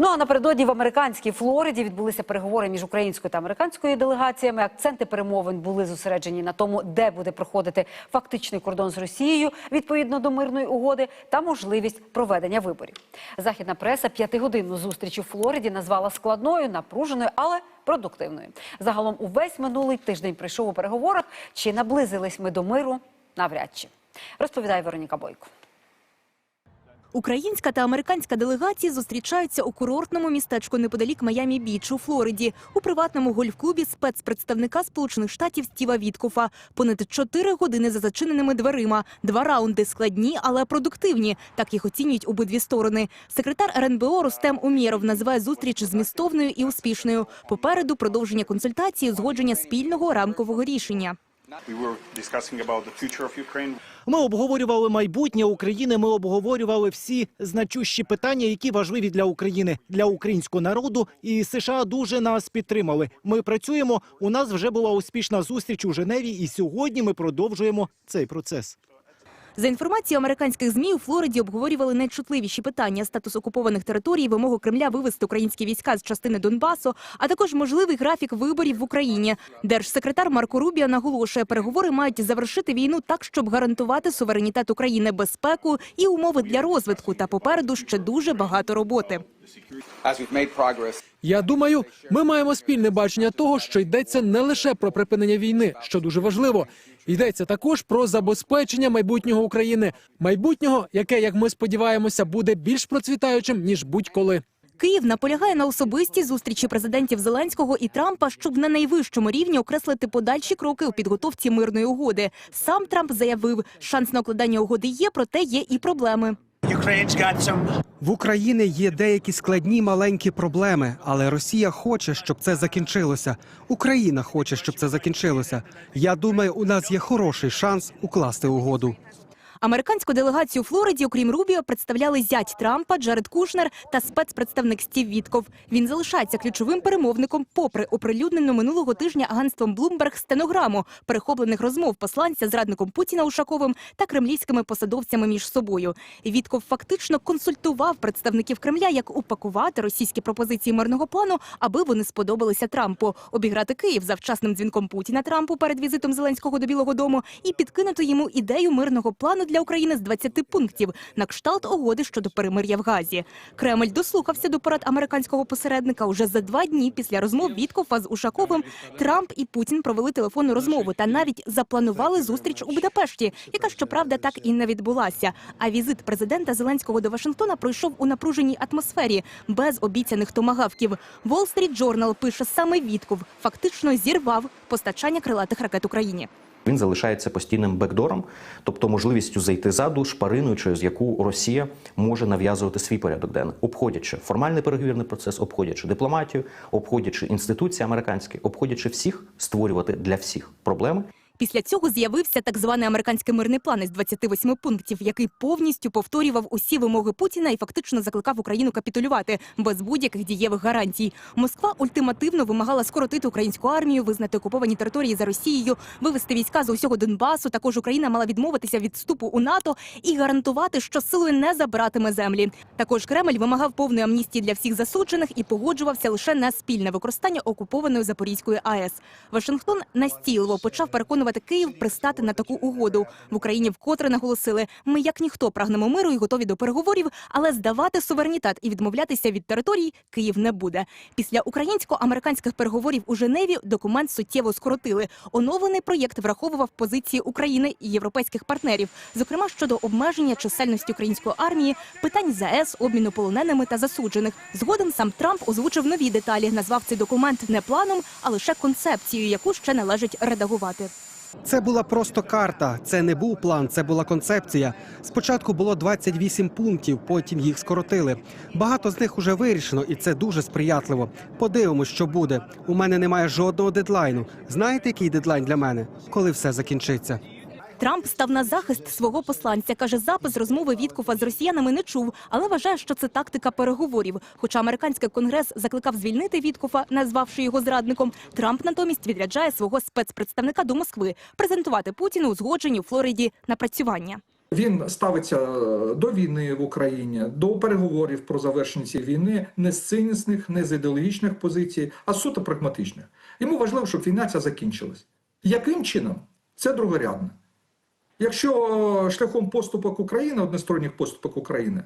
Ну а напередодні в американській Флориді відбулися переговори між українською та американською делегаціями. Акценти перемовин були зосереджені на тому, де буде проходити фактичний кордон з Росією відповідно до мирної угоди та можливість проведення виборів. Західна преса п'ятигодинну зустріч у Флориді назвала складною, напруженою, але продуктивною. Загалом увесь минулий тиждень прийшов у переговорах. Чи наблизились ми до миру? Навряд чи розповідає Вероніка Бойко. Українська та американська делегації зустрічаються у курортному містечку неподалік Майамі Біч у Флориді у приватному гольф-клубі спецпредставника Сполучених Штатів Стіва Віткофа. Понад чотири години за зачиненими дверима. Два раунди складні, але продуктивні. Так їх оцінюють обидві сторони. Секретар РНБО Рустем Умєров називає зустріч змістовною і успішною. Попереду продовження консультації, узгодження спільного рамкового рішення. Ми обговорювали майбутнє України. Ми обговорювали всі значущі питання, які важливі для України, для українського народу. І США дуже нас підтримали. Ми працюємо. У нас вже була успішна зустріч у Женеві, і сьогодні ми продовжуємо цей процес. За інформацією американських змі у Флориді обговорювали найчутливіші питання: статус окупованих територій, вимогу Кремля вивести українські війська з частини Донбасу, а також можливий графік виборів в Україні. Держсекретар Марко Рубіо наголошує, переговори мають завершити війну так, щоб гарантувати суверенітет України, безпеку і умови для розвитку. Та попереду ще дуже багато роботи. Я думаю, ми маємо спільне бачення того, що йдеться не лише про припинення війни, що дуже важливо. Йдеться також про забезпечення майбутнього України, майбутнього, яке, як ми сподіваємося, буде більш процвітаючим ніж будь-коли. Київ наполягає на особистій зустрічі президентів Зеленського і Трампа, щоб на найвищому рівні окреслити подальші кроки у підготовці мирної угоди. Сам Трамп заявив, шанс на укладання угоди є, проте є і проблеми. В Україні є деякі складні маленькі проблеми, але Росія хоче, щоб це закінчилося. Україна хоче, щоб це закінчилося. Я думаю, у нас є хороший шанс укласти угоду. Американську делегацію у Флориді, окрім Рубіо, представляли зять Трампа Джаред Кушнер та спецпредставник Стів Вітков. Він залишається ключовим перемовником, попри оприлюднену минулого тижня агентством Bloomberg стенограму перехоплених розмов посланця з радником Путіна Ушаковим та кремлівськими посадовцями між собою. Вітков фактично консультував представників Кремля, як упакувати російські пропозиції мирного плану, аби вони сподобалися Трампу, обіграти Київ за вчасним дзвінком Путіна Трампу перед візитом Зеленського до Білого Дому і підкинути йому ідею мирного плану для України з 20 пунктів на кшталт угоди щодо перемир'я в Газі. Кремль дослухався до порад американського посередника. Уже за два дні після розмов Віткофа з Ушаковим Трамп і Путін провели телефонну розмову та навіть запланували зустріч у Будапешті, яка щоправда так і не відбулася. А візит президента Зеленського до Вашингтона пройшов у напруженій атмосфері без обіцяних томагавків. Wall Street Journal пише саме Вітков фактично зірвав постачання крилатих ракет Україні. Він залишається постійним бекдором, тобто можливістю зайти ззаду шпариною, через яку Росія може нав'язувати свій порядок денний, обходячи формальний переговірний процес, обходячи дипломатію, обходячи інституції американські, обходячи всіх, створювати для всіх проблеми. Після цього з'явився так званий американський мирний план із 28 пунктів, який повністю повторював усі вимоги Путіна і фактично закликав Україну капітулювати без будь-яких дієвих гарантій. Москва ультимативно вимагала скоротити українську армію, визнати окуповані території за Росією, вивести війська з усього Донбасу. Також Україна мала відмовитися від вступу у НАТО і гарантувати, що силою не забратиме землі. Також Кремль вимагав повної амністії для всіх засуджених і погоджувався лише на спільне використання окупованої Запорізької АЕС. Вашингтон настійливо почав переконувати Київ пристати на таку угоду. В Україні вкотре наголосили: ми як ніхто прагнемо миру і готові до переговорів, але здавати суверенітет і відмовлятися від територій Київ не буде. Після українсько-американських переговорів у Женеві документ суттєво скоротили. Оновлений проєкт враховував позиції України і європейських партнерів, зокрема щодо обмеження чисельності української армії, питань ЗАЕС, обміну полоненими та засуджених. Згодом сам Трамп озвучив нові деталі. Назвав цей документ не планом, а лише концепцією, яку ще належить редагувати. Це була просто карта. Це не був план, це була концепція. Спочатку було 28 пунктів, потім їх скоротили. Багато з них уже вирішено, і це дуже сприятливо. Подивимось, що буде. У мене немає жодного дедлайну. Знаєте, який дедлайн для мене? Коли все закінчиться? Трамп став на захист свого посланця. каже, запис розмови Віткофа з росіянами не чув, але вважає, що це тактика переговорів. Хоча американський конгрес закликав звільнити Віткофа, назвавши його зрадником, Трамп натомість відряджає свого спецпредставника до Москви презентувати Путіну узгоджені у Флориді напрацювання. Він ставиться е, до війни в Україні, до переговорів про завершення цієї війни не з цинісних, не з ідеологічних позицій, а суто прагматичних. Йому важливо, щоб війна ця закінчилась. Яким чином? Це другорядне. Якщо е, шляхом поступок України, односторонніх поступок України,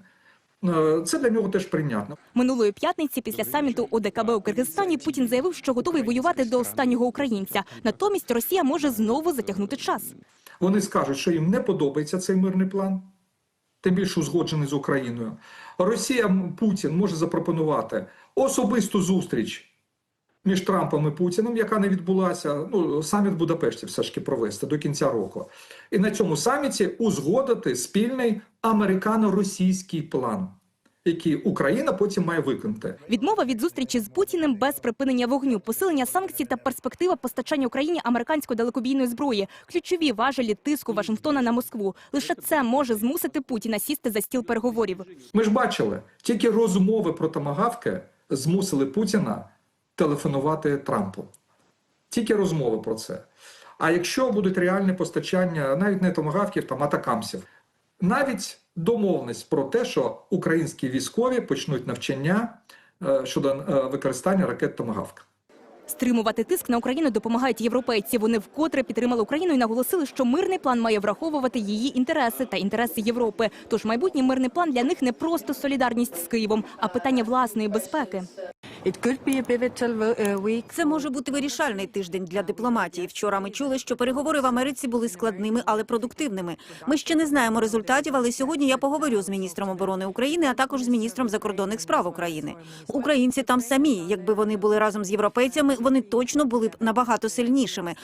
е, це для нього теж прийнятно. Минулої п'ятниці після саміту ОДКБ у Киргизстані Путін заявив, що готовий воювати до останнього українця. Натомість Росія може знову затягнути час. Вони скажуть, що їм не подобається цей мирний план, тим більше узгоджений з Україною. Росія Путін може запропонувати особисту зустріч між Трампом і Путіним, яка не відбулася. Ну, саміт в Будапешті все ж таки провести до кінця року. І на цьому саміті узгодити спільний американо-російський план, який Україна потім має виконати. Відмова від зустрічі з Путіним без припинення вогню, посилення санкцій та перспектива постачання Україні американської далекобійної зброї ключові важелі тиску Вашингтона на Москву. Лише це може змусити Путіна сісти за стіл переговорів. Ми ж бачили, тільки розмови про томагавки змусили Путіна телефонувати Трампу. Тільки розмови про це. А якщо будуть реальні постачання, навіть не томагавків, там атакамсів, навіть домовленість про те, що українські військові почнуть навчання е, щодо е, використання ракет томагавк. Стримувати тиск на Україну допомагають європейці. Вони вкотре підтримали Україну і наголосили, що мирний план має враховувати її інтереси та інтереси Європи. Тож майбутній мирний план для них не просто солідарність з Києвом, а питання власної безпеки. Це може бути вирішальний тиждень для дипломатії. Вчора ми чули, що переговори в Америці були складними, але продуктивними. Ми ще не знаємо результатів, але сьогодні я поговорю з міністром оборони України, а також з міністром закордонних справ України. Українці там самі, якби вони були разом з європейцями, вони точно були б набагато сильнішими.